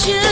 you.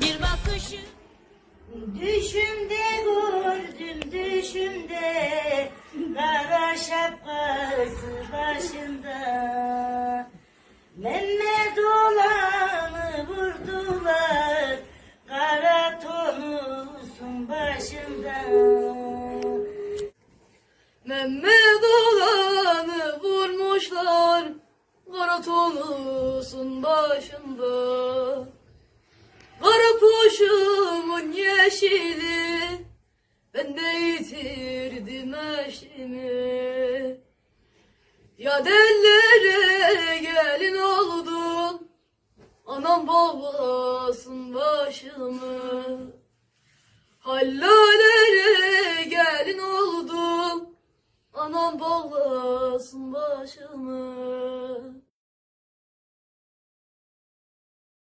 bir bakışın Düşümde gördüm düşümde. Kara şapkası başında Mehmet olanı vurdular Kara tonusun başında Mehmet olanı vurmuşlar Kara tonusun başında kuşumun yeşili Ben de yitirdim eşimi Ya dellere gelin oldun Anam babasın başımı. Hallalere gelin oldum Anam bağlasın başımı